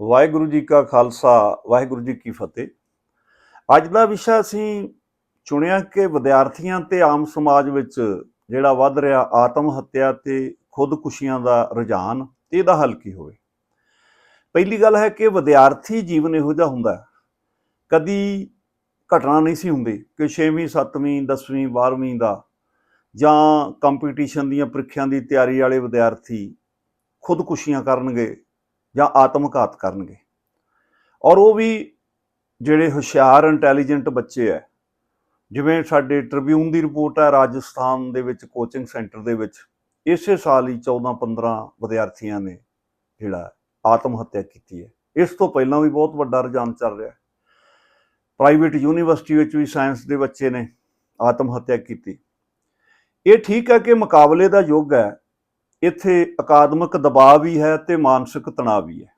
ਵਾਹਿਗੁਰੂ ਜੀ ਕਾ ਖਾਲਸਾ, ਵਾਹਿਗੁਰੂ ਜੀ ਕੀ ਫਤਿਹ। ਅੱਜ ਦਾ ਵਿਸ਼ਾ ਅਸੀਂ ਚੁਣਿਆ ਕਿ ਵਿਦਿਆਰਥੀਆਂ ਤੇ ਆਮ ਸਮਾਜ ਵਿੱਚ ਜਿਹੜਾ ਵੱਧ ਰਿਹਾ ਆਤਮ ਹੱਤਿਆ ਤੇ ਖੁਦਕੁਸ਼ੀਆਂ ਦਾ ਰੁਝਾਨ, ਇਹਦਾ ਹੱਲ ਕੀ ਹੋਵੇ? ਪਹਿਲੀ ਗੱਲ ਹੈ ਕਿ ਵਿਦਿਆਰਥੀ ਜੀਵਨ ਇਹੋ ਜਿਹਾ ਹੁੰਦਾ ਕਦੀ ਘਟਨਾ ਨਹੀਂ ਸੀ ਹੁੰਦੀ ਕਿ 6ਵੀਂ 7ਵੀਂ 10ਵੀਂ 12ਵੀਂ ਦਾ ਜਾਂ ਕੰਪੀਟੀਸ਼ਨ ਦੀਆਂ ਪ੍ਰੀਖਿਆਵਾਂ ਦੀ ਤਿਆਰੀ ਵਾਲੇ ਵਿਦਿਆਰਥੀ ਖੁਦਕੁਸ਼ੀਆਂ ਕਰਨਗੇ ਜਾਂ ਆਤਮਘਾਤ ਕਰਨਗੇ। ਔਰ ਉਹ ਵੀ ਜਿਹੜੇ ਹੁਸ਼ਿਆਰ, ਇੰਟੈਲੀਜੈਂਟ ਬੱਚੇ ਐ, ਜਿਵੇਂ ਸਾਡੇ ਟ੍ਰਿਬਿਊਨ ਦੀ ਰਿਪੋਰਟ ਹੈ ਰਾਜਸਥਾਨ ਦੇ ਵਿੱਚ, ਕੋਚਿੰਗ ਸੈਂਟਰ ਦੇ ਵਿੱਚ, ਇਸੇ ਸਾਲ ਹੀ 14 15 ਵਿਦਿਆਰਥੀਆਂ ਨੇ ਜਿਹੜਾ ਆਤਮ ਹੱਤਿਆ ਕੀਤੀ ਹੈ ਇਸ ਤੋਂ ਪਹਿਲਾਂ ਵੀ ਬਹੁਤ ਵੱਡਾ ਰੁਝਾਨ ਚੱਲ ਰਿਹਾ ਹੈ ਪ੍ਰਾਈਵੇਟ ਯੂਨੀਵਰਸਿਟੀ ਵਿੱਚ ਵੀ ਸਾਇੰਸ ਦੇ ਬੱਚੇ ਨੇ ਆਤਮ ਹੱਤਿਆ ਕੀਤੀ। ਇਹ ਠੀਕ ਹੈ ਕਿ ਮੁਕਾਬਲੇ ਦਾ ਯੁੱਗ ਹੈ ਇੱਥੇ ਅਕਾਦਮਿਕ ਦਬਾਅ ਵੀ ਹੈ ਤੇ ਮਾਨਸਿਕ ਤਣਾਅ ਵੀ ਹੈ।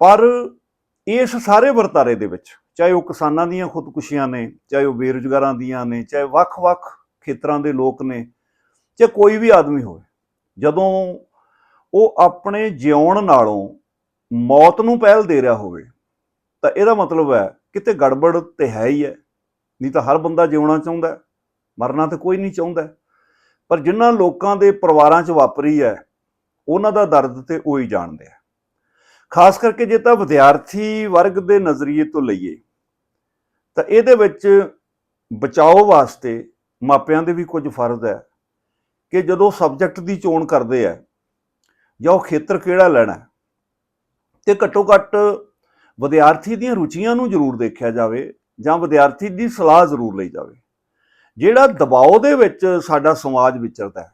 ਪਰ ਇਸ ਸਾਰੇ ਵਰਤਾਰੇ ਦੇ ਵਿੱਚ, ਚਾਹੇ ਉਹ ਕਿਸਾਨਾਂ ਦੀਆਂ ਖੁਦਕੁਸ਼ੀਆਂ ਨੇ, ਚਾਹੇ ਉਹ ਬੇਰੁਜ਼ਗਾਰਾਂ ਦੀਆਂ ਨੇ, ਚਾਹੇ ਵੱਖ-ਵੱਖ ਖੇਤਰਾਂ ਦੇ ਲੋਕ ਨੇ, ਚਾਹੇ ਕੋਈ ਵੀ ਆਦਮੀ ਹੋਵੇ, ਜਦੋਂ ਉਹ ਆਪਣੇ ਜਿਉਣ ਨਾਲੋਂ ਮੌਤ ਨੂੰ ਪਹਿਲ ਦੇ ਰਿਹਾ ਹੋਵੇ, ਤਾਂ ਇਹਦਾ ਮਤਲਬ ਹੈ ਕਿਤੇ ਗੜਬੜ ਤੇ ਹੈ ਹੀ ਹੈ। ਨਹੀਂ ਤਾਂ ਹਰ ਬੰਦਾ ਜਿਉਣਾ ਚਾਹੁੰਦਾ ਮਰਨਾ ਤਾਂ ਕੋਈ ਨਹੀਂ ਚਾਹੁੰਦਾ ਪਰ ਜਿਨ੍ਹਾਂ ਲੋਕਾਂ ਦੇ ਪਰਿਵਾਰਾਂ 'ਚ ਵਾਪਰੀ ਹੈ ਉਹਨਾਂ ਦਾ ਦਰਦ ਤੇ ਉਹ ਹੀ ਜਾਣਦੇ ਆ। ਖਾਸ ਕਰਕੇ ਜੇ ਤਾਂ ਵਿਦਿਆਰਥੀ ਵਰਗ ਦੇ ਨਜ਼ਰੀਏ ਤੋਂ ਲਈਏ ਤਾਂ ਇਹਦੇ ਵਿੱਚ ਬਚਾਓ ਵਾਸਤੇ ਮਾਪਿਆਂ ਦੇ ਵੀ ਕੁਝ ਫਰਜ਼ ਹੈ ਕਿ ਜਦੋਂ ਸਬਜੈਕਟ ਦੀ ਚੋਣ ਕਰਦੇ ਆ ਜਾਂ ਉਹ ਖੇਤਰ ਕਿਹੜਾ ਲੈਣਾ ਹੈ, ਤੇ ਘੱਟੋ ਘੱਟ ਵਿਦਿਆਰਥੀ ਦੀਆਂ ਰੁਚੀਆਂ ਨੂੰ ਜ਼ਰੂਰ ਦੇਖਿਆ ਜਾਵੇ ਜਾਂ ਵਿਦਿਆਰਥੀ ਦੀ ਸਲਾਹ ਜ਼ਰੂਰ ਲਈ ਜਾਵੇ। ਜਿਹੜਾ ਦਬਾਅ ਦੇ ਵਿੱਚ ਸਾਡਾ ਸਮਾਜ ਵਿਚਰਦਾ ਹੈ।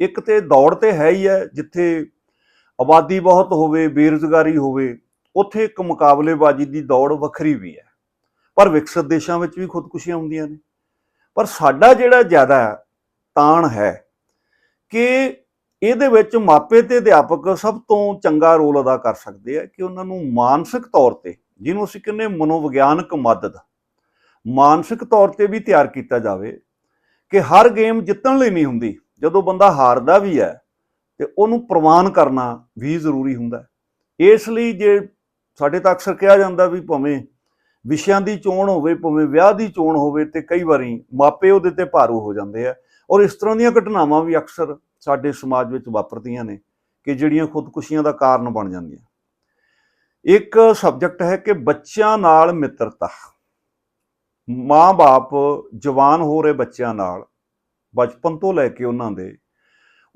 ਇੱਕ ਤੇ ਦੌੜ ਤੇ ਹੈ ਹੀ ਹੈ, ਜਿੱਥੇ ਆਬਾਦੀ ਬਹੁਤ ਹੋਵੇ, ਬੇਰੁਜ਼ਗਾਰੀ ਹੋਵੇ, ਉੱਥੇ ਇੱਕ ਮੁਕਾਬਲੇਬਾਜ਼ੀ ਦੀ ਦੌੜ ਵੱਖਰੀ ਵੀ ਹੈ। ਪਰ ਵਿਕਸਿਤ ਦੇਸ਼ਾਂ ਵਿੱਚ ਵੀ ਖੁਦਕੁਸ਼ੀਆਂ ਹੁੰਦੀਆਂ ਨੇ। ਪਰ ਸਾਡਾ ਜਿਹੜਾ ਜ਼ਿਆਦਾ ਤਾਣ ਹੈ ਕਿ ਇਹਦੇ ਵਿੱਚ ਮਾਪੇ ਤੇ ਅਧਿਆਪਕ ਸਭ ਤੋਂ ਚੰਗਾ ਰੋਲ ਅਦਾ ਕਰ ਸਕਦੇ ਆ ਕਿ ਉਹਨਾਂ ਨੂੰ ਮਾਨਸਿਕ ਤੌਰ ਤੇ, ਜਿਹਨੂੰ ਅਸੀਂ ਕਹਿੰਦੇ ਮਨੋਵਿਗਿਆਨਕ ਮਦਦ ਮਾਨਸਿਕ ਤੌਰ ਤੇ ਵੀ ਤਿਆਰ ਕੀਤਾ ਜਾਵੇ ਕਿ ਹਰ ਗੇਮ ਜਿੱਤਣ ਲਈ ਨਹੀਂ ਹੁੰਦੀ। ਜਦੋਂ ਬੰਦਾ ਹਾਰਦਾ ਵੀ ਹੈ ਤੇ ਉਹਨੂੰ ਪ੍ਰਵਾਨ ਕਰਨਾ ਵੀ ਜ਼ਰੂਰੀ ਹੁੰਦਾ ਇਸ ਲਈ ਜੇ ਸਾਡੇ ਤਾਂ ਅਕਸਰ ਕਿਹਾ ਜਾਂਦਾ ਵੀ ਭਾਵੇਂ ਵਿਸ਼ਿਆਂ ਦੀ ਚੋਣ ਹੋਵੇ, ਭਾਵੇਂ ਵਿਆਹ ਦੀ ਚੋਣ ਹੋਵੇ ਤੇ ਕਈ ਵਾਰੀ ਮਾਪੇ ਉਹਦੇ ਤੇ ਭਾਰੂ ਹੋ ਜਾਂਦੇ ਆ। ਔਰ ਇਸ ਤਰ੍ਹਾਂ ਦੀਆਂ ਘਟਨਾਵਾਂ ਵੀ ਅਕਸਰ ਸਾਡੇ ਸਮਾਜ ਵਿੱਚ ਵਾਪਰਦੀਆਂ ਨੇ ਕਿ ਜਿਹੜੀਆਂ ਖੁਦਕੁਸ਼ੀਆਂ ਦਾ ਕਾਰਨ ਬਣ ਜਾਂਦੀਆਂ। ਇੱਕ ਸਬਜੈਕਟ ਹੈ ਕਿ ਬੱਚਿਆਂ ਨਾਲ ਮਿੱਤਰਤਾ। ਮਾਂ-ਬਾਪ ਜਵਾਨ ਹੋ ਰਹੇ ਬੱਚਿਆਂ ਨਾਲ, ਬਚਪਨ ਤੋਂ ਲੈ ਕੇ ਉਹਨਾਂ ਦੇ,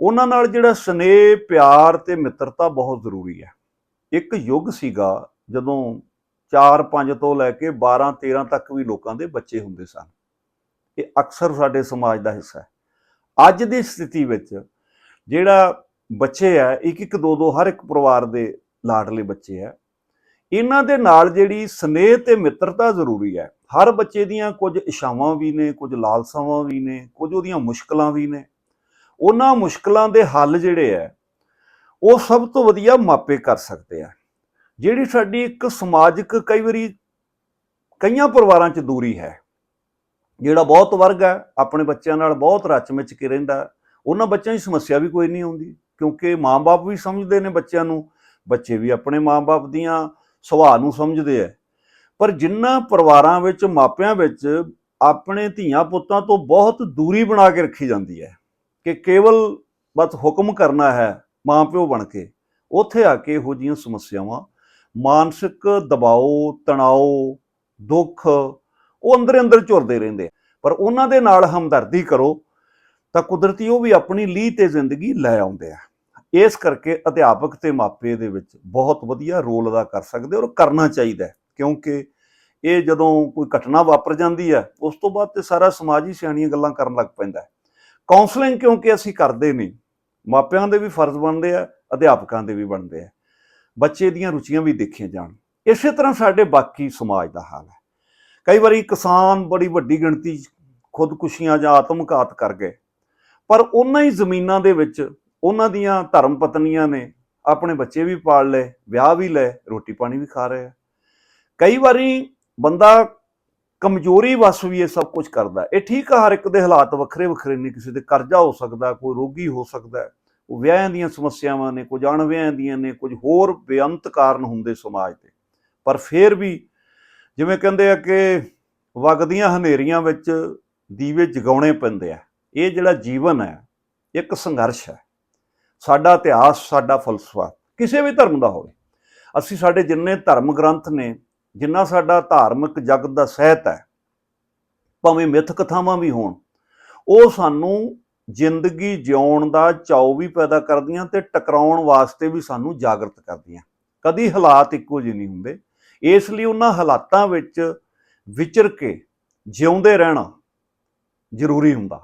ਉਹਨਾਂ ਨਾਲ ਜਿਹੜਾ ਸਨੇਹ, ਪਿਆਰ ਤੇ ਮਿੱਤਰਤਾ ਬਹੁਤ ਜ਼ਰੂਰੀ ਹੈ। ਇੱਕ ਯੁੱਗ ਸੀਗਾ ਜਦੋਂ 4-5 ਤੋਂ ਲੈ ਕੇ 12-13 ਤੱਕ ਵੀ ਲੋਕਾਂ ਦੇ ਬੱਚੇ ਹੁੰਦੇ ਸਨ। ਇਹ ਅਕਸਰ ਸਾਡੇ ਸਮਾਜ ਦਾ ਹਿੱਸਾ ਹੈ। ਅੱਜ ਦੀ ਸਥਿਤੀ ਵਿੱਚ ਜਿਹੜਾ ਬੱਚੇ ਆ ਇੱਕ ਇੱਕ ਦੋ ਦੋ ਹਰ ਇੱਕ ਪਰਿਵਾਰ ਦੇ ਲਾਡਲੇ ਬੱਚੇ ਆ ਇਹਨਾਂ ਦੇ ਨਾਲ ਜਿਹੜੀ ਸਨੇਹ ਤੇ ਮਿੱਤਰਤਾ ਜ਼ਰੂਰੀ ਹੈ ਹਰ ਬੱਚੇ ਦੀਆਂ ਕੁਝ ਇਸ਼ਾਵਾਂ ਵੀ ਨੇ, ਕੁਝ ਲਾਲਸਾਵਾਂ ਵੀ ਨੇ, ਕੁਝ ਉਹਦੀਆਂ ਮੁਸ਼ਕਲਾਂ ਵੀ ਨੇ। ਉਹਨਾਂ ਮੁਸ਼ਕਲਾਂ ਦੇ ਹੱਲ ਜਿਹੜੇ ਆ ਉਹ ਸਭ ਤੋਂ ਵਧੀਆ ਮਾਪੇ ਕਰ ਸਕਦੇ ਆ। ਜਿਹੜੀ ਸਾਡੀ ਇੱਕ ਸਮਾਜਿਕ ਕਈ ਵਾਰੀ ਕਈਆਂ ਪਰਿਵਾਰਾਂ 'ਚ ਦੂਰੀ ਹੈ, ਜਿਹੜਾ ਬਹੁਤ ਵਰਗ ਹੈ, ਆਪਣੇ ਬੱਚਿਆਂ ਨਾਲ ਬਹੁਤ ਰਚ ਮਿਚ ਕੇ ਰਹਿੰਦਾ, ਉਹਨਾਂ ਬੱਚਿਆਂ ਦੀ ਸਮੱਸਿਆ ਵੀ ਕੋਈ ਨਹੀਂ ਆਉਂਦੀ, ਕਿਉਂਕਿ ਮਾਪੇ ਵੀ ਸਮਝਦੇ ਨੇ ਬੱਚਿਆਂ ਨੂੰ, ਬੱਚੇ ਵੀ ਆਪਣੇ ਮਾਪੇ ਦੀਆਂ ਸੁਭਾਅ ਨੂੰ ਸਮਝਦੇ ਆ। ਪਰ ਜਿਨ੍ਹਾਂ ਪਰਿਵਾਰਾਂ ਵਿੱਚ, ਮਾਪਿਆਂ ਵਿੱਚ ਆਪਣੇ ਧੀਆਂ ਪੁੱਤਾਂ ਤੋਂ ਬਹੁਤ ਦੂਰੀ ਬਣਾ ਕੇ ਰੱਖੀ ਜਾਂਦੀ ਹੈ ਕਿ ਕੇਵਲ ਬਸ ਹੁਕਮ ਕਰਨਾ ਹੈ ਮਾਂ ਪਿਓ ਬਣ ਕੇ, ਉੱਥੇ ਆ ਕੇ ਇਹੋ ਜਿਹੀਆਂ ਸਮੱਸਿਆਵਾਂ, ਮਾਨਸਿਕ ਦਬਾਅ ਤਣਾਅ ਦੁੱਖ, ਉਹ ਅੰਦਰ ਅੰਦਰ ਝੁਰਦੇ ਰਹਿੰਦੇ ਪਰ ਉਹਨਾਂ ਦੇ ਨਾਲ ਹਮਦਰਦੀ ਕਰੋ ਤਾਂ ਕੁਦਰਤੀ ਉਹ ਵੀ ਆਪਣੀ ਲੀਹ ਤੇ ਜ਼ਿੰਦਗੀ ਲੈ ਆਉਂਦੇ ਆ। ਇਸ ਕਰਕੇ ਅਧਿਆਪਕ ਤੇ ਮਾਪੇ ਦੇ ਵਿੱਚ ਬਹੁਤ ਵਧੀਆ ਰੋਲ ਅਦਾ ਕਰ ਸਕਦੇ ਔਰ ਕਰਨਾ ਚਾਹੀਦਾ ਕਿਉਂਕਿ ਇਹ ਜਦੋਂ ਕੋਈ ਘਟਨਾ ਵਾਪਰ ਜਾਂਦੀ ਹੈ, ਉਸ ਤੋਂ ਬਾਅਦ ਤੇ ਸਾਰਾ ਸਮਾਜ ਹੀ ਸਿਆਣੀਆਂ ਗੱਲਾਂ ਕਰਨ ਲੱਗ ਪੈਂਦਾ ਹੈ। ਕਾਉਂਸਲਿੰਗ ਕਿਉਂਕਿ ਅਸੀਂ ਕਰਦੇ ਨਹੀਂ, ਮਾਪਿਆਂ ਦੇ ਵੀ ਫਰਜ਼ ਬਣਦੇ ਆ, ਅਧਿਆਪਕਾਂ ਦੇ ਵੀ ਬਣਦੇ ਆ। ਬੱਚੇ ਦੀਆਂ ਰੁਚੀਆਂ ਵੀ ਦੇਖੀਆਂ ਜਾਣ। ਇਸੇ ਤਰ੍ਹਾਂ ਸਾਡੇ ਬਾਕੀ ਸਮਾਜ ਦਾ ਹਾਲ ਹੈ। ਕਈ ਵਾਰੀ ਕਿਸਾਨ ਬੜੀ ਵੱਡੀ ਗਿਣਤੀ 'ਚ ਖੁਦਕੁਸ਼ੀਆਂ ਜਾਂ ਆਤਮਘਾਤ ਕਰ ਗਏ, ਪਰ ਉਹਨਾਂ ਹੀ ਜ਼ਮੀਨਾਂ ਦੇ ਵਿੱਚ ਉਹਨਾਂ ਦੀਆਂ ਧਰਮ ਪਤਨੀਆਂ ਨੇ ਆਪਣੇ ਬੱਚੇ ਵੀ ਪਾਲ ਲਏ, ਵਿਆਹ ਵੀ ਲਏ, ਰੋਟੀ ਪਾਣੀ ਵੀ ਖਾ ਰਹੇ ਆ। ਕਈ ਵਾਰੀ ਬੰਦਾ ਕਮਜ਼ੋਰੀ ਵਸ ਵੀ ਇਹ ਸਭ ਕੁਝ ਕਰਦਾ ਇਹ ਠੀਕ ਆ ਹਰ ਇੱਕ ਦੇ ਹਾਲਾਤ ਵੱਖਰੇ ਵੱਖਰੇ ਨੇ ਕਿਸੇ ਦੇ ਕਰਜ਼ਾ ਹੋ ਸਕਦਾ ਕੋਈ ਰੋਗੀ ਹੋ ਸਕਦਾ ਹੈ, ਉਹ ਵਿਆਹਾਂ ਦੀਆਂ ਸਮੱਸਿਆਵਾਂ ਨੇ ਕੁਝ ਅਣਵਿਆਹਾਂ ਦੀਆਂ ਨੇ ਕੁਝ ਹੋਰ ਬੇਅੰਤ ਕਾਰਨ ਹੁੰਦੇ ਸਮਾਜ 'ਤੇ ਪਰ ਫਿਰ ਵੀ ਜਿਵੇਂ ਕਹਿੰਦੇ ਆ ਕਿ ਵਗਦੀਆਂ ਹਨੇਰੀਆਂ ਵਿੱਚ ਦੀਵੇ ਜਗਾਉਣੇ ਪੈਂਦੇ ਆ ਇਹ ਜਿਹੜਾ ਜੀਵਨ ਹੈ ਇੱਕ ਸੰਘਰਸ਼ ਹੈ। ਸਾਡਾ ਇਤਿਹਾਸ ਸਾਡਾ ਫਲਸਫਾ ਕਿਸੇ ਵੀ ਧਰਮ ਦਾ ਹੋਵੇ ਅਸੀਂ ਸਾਡੇ ਜਿੰਨੇ ਧਰਮ ਗ੍ਰੰਥ ਨੇ ਜਿੰਨਾ ਸਾਡਾ ਧਾਰਮਿਕ ਜਗਤ ਦਾ ਸਹਿਤ ਹੈ, ਭਾਵੇਂ ਮਿੱਥ ਕਥਾਵਾਂ ਵੀ ਹੋਣ, ਉਹ ਸਾਨੂੰ ਜ਼ਿੰਦਗੀ ਜਿਉਣ ਦਾ ਚਾਅ ਵੀ ਪੈਦਾ ਕਰਦੀਆਂ ਤੇ ਟਕਰਾਉਣ ਵਾਸਤੇ ਵੀ ਸਾਨੂੰ ਜਾਗਰਤ ਕਰਦੀਆਂ। ਕਦੀ ਹਾਲਾਤ ਇੱਕੋ ਜਿਹੇ ਨਹੀਂ ਹੁੰਦੇ। ਇਸ ਲਈ ਉਹਨਾਂ ਹਾਲਾਤਾਂ ਵਿੱਚ ਵਿਚਰ ਕੇ ਜਿਉਂਦੇ ਰਹਿਣਾ ਜ਼ਰੂਰੀ ਹੁੰਦਾ।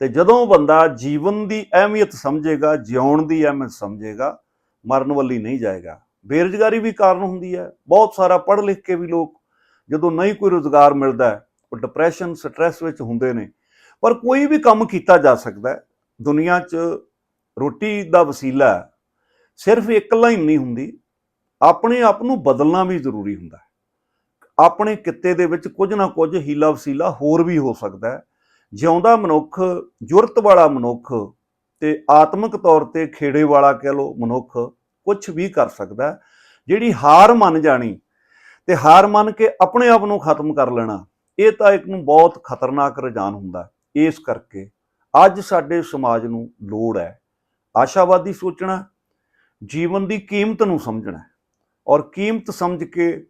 ਤੇ ਜਦੋਂ ਬੰਦਾ ਜੀਵਨ ਦੀ ਅਹਿਮੀਅਤ ਸਮਝੇਗਾ, ਜਿਉਣ ਦੀ ਅਹਿਮੀਅਤ ਸਮਝੇਗਾ, ਮਰਨ ਵੱਲੀ ਨਹੀਂ ਜਾਏਗਾ। ਬੇਰੁਜ਼ਗਾਰੀ ਵੀ ਕਾਰਨ ਹੁੰਦੀ ਹੈ। ਬਹੁਤ ਸਾਰਾ ਪੜ੍ਹ ਲਿਖ ਕੇ ਵੀ ਲੋਕ ਜਦੋਂ ਨਹੀਂ ਕੋਈ ਰੋਜ਼ਗਾਰ ਮਿਲਦਾ ਉਹ ਡਿਪਰੈਸ਼ਨ ਸਟ੍ਰੈਸ ਵਿੱਚ ਹੁੰਦੇ ਨੇ। ਪਰ ਕੋਈ ਵੀ ਕੰਮ ਕੀਤਾ ਜਾ ਸਕਦਾ ਦੁਨੀਆ 'ਚ ਰੋਟੀ ਦਾ ਵਸੀਲਾ ਸਿਰਫ ਇੱਕ ਲਾਈਨ ਨਹੀਂ ਹੁੰਦੀ, ਆਪਣੇ ਆਪ ਨੂੰ ਬਦਲਣਾ ਵੀ ਜ਼ਰੂਰੀ ਹੁੰਦਾ ਹੈ। ਆਪਣੇ ਕਿੱਤੇ ਦੇ ਵਿੱਚ ਕੁਝ ਨਾ ਕੁਝ ਹੀਲਾ ਵਸੀਲਾ ਹੋਰ ਵੀ ਹੋ ਸਕਦਾ ਹੈ। ਜਿਉਂਦਾ ਮਨੁੱਖ, ਜੁਰਤ ਵਾਲਾ ਮਨੁੱਖ ਤੇ ਆਤਮਿਕ ਤੌਰ ਤੇ ਖੇੜੇ ਵਾਲਾ ਕਹਿ ਲੋ ਮਨੁੱਖ ਕੁਝ ਵੀ ਕਰ ਸਕਦਾ, ਜਿਹੜੀ ਹਾਰ ਮੰਨ ਜਾਣੀ ਤੇ ਹਾਰ ਮੰਨ ਕੇ ਆਪਣੇ ਆਪ ਨੂੰ ਖਤਮ ਕਰ ਲੈਣਾ, ਇਹ ਤਾਂ ਇੱਕ ਨੂੰ ਬਹੁਤ ਖਤਰਨਾਕ ਰੁਝਾਨ ਹੁੰਦਾ। ਇਸ ਕਰਕੇ ਅੱਜ ਸਾਡੇ ਸਮਾਜ ਨੂੰ ਲੋੜ ਹੈ ਆਸ਼ਾਵਾਦੀ ਸੋਚਣਾ, ਜੀਵਨ ਦੀ ਕੀਮਤ ਨੂੰ ਸਮਝਣਾ ਔਰ ਕੀਮਤ ਸਮਝ ਕੇ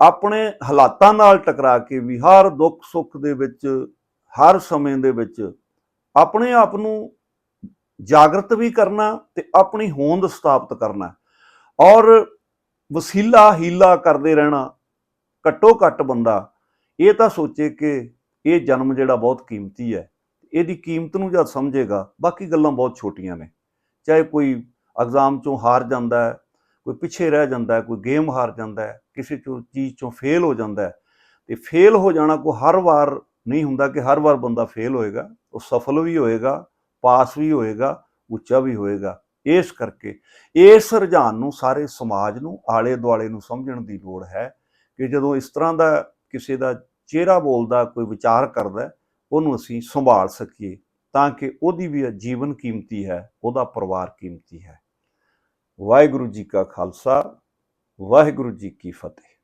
ਆਪਣੇ ਹਾਲਾਤਾਂ ਨਾਲ ਟਕਰਾ ਕੇ ਵੀ ਹਰ ਦੁੱਖ ਸੁੱਖ ਦੇ ਵਿੱਚ, ਹਰ ਸਮੇਂ ਦੇ ਵਿੱਚ ਆਪਣੇ ਆਪ ਨੂੰ ਜਾਗਰਤ ਵੀ ਕਰਨਾ ਤੇ ਆਪਣੀ ਹੋਂਦ ਸਥਾਪਿਤ ਕਰਨਾ। ਔਰ ਵਸੀਲਾ ਹੀਲਾ ਕਰਦੇ ਰਹਿਣਾ ਘੱਟੋ ਘੱਟ ਬੰਦਾ, ਇਹ ਤਾਂ ਸੋਚੇ ਕਿ ਇਹ ਜਨਮ ਜਿਹੜਾ ਬਹੁਤ ਕੀਮਤੀ ਹੈ, ਇਹਦੀ ਕੀਮਤ ਨੂੰ ਜਦ ਸਮਝੇਗਾ, ਬਾਕੀ ਗੱਲਾਂ ਬਹੁਤ ਛੋਟੀਆਂ ਨੇ। ਚਾਹੇ ਕੋਈ ਐਗਜ਼ਾਮ ਚੋਂ ਹਾਰ ਜਾਂਦਾ ਹੈ, ਕੋਈ ਪਿੱਛੇ ਰਹਿ ਜਾਂਦਾ ਹੈ, ਕੋਈ ਗੇਮ ਹਾਰ ਜਾਂਦਾ ਹੈ, ਕਿਸੇ ਚੋਂ ਚੀਜ਼ ਚੋਂ ਫੇਲ ਹੋ ਜਾਂਦਾ ਹੈ, ਤੇ ਫੇਲ ਹੋ ਜਾਣਾ ਕੋਈ ਹਰ ਵਾਰ ਨਹੀਂ ਹੁੰਦਾ ਕਿ ਹਰ ਵਾਰ ਬੰਦਾ ਫੇਲ ਹੋਏਗਾ, ਉਹ ਸਫਲ ਵੀ ਹੋਏਗਾ ਪਾਸ ਵੀ ਹੋਏਗਾ, ਉੱਚਾ ਵੀ ਹੋਏਗਾ। ਇਸ ਕਰਕੇ ਇਸ ਰੁਝਾਨ ਨੂੰ ਸਾਰੇ ਸਮਾਜ ਨੂੰ ਆਲੇ ਦੁਆਲੇ ਨੂੰ ਸਮਝਣ ਦੀ ਲੋੜ ਹੈ ਕਿ ਜਦੋਂ ਇਸ ਤਰ੍ਹਾਂ ਦਾ ਕਿਸੇ ਦਾ ਚਿਹਰਾ ਬੋਲਦਾ, ਕੋਈ ਵਿਚਾਰ ਕਰਦਾ, ਉਹਨੂੰ ਅਸੀਂ ਸੰਭਾਲ ਸਕੀਏ ਤਾਂ ਕਿ ਉਹਦੀ ਵੀ ਜੀਵਨ ਕੀਮਤੀ ਹੈ, ਉਹਦਾ ਪਰਿਵਾਰ ਕੀਮਤੀ ਹੈ। ਵਾਹਿਗੁਰੂ ਜੀ ਕਾ ਖਾਲਸਾ, ਵਾਹਿਗੁਰੂ ਜੀ ਕੀ ਫਤਿਹ।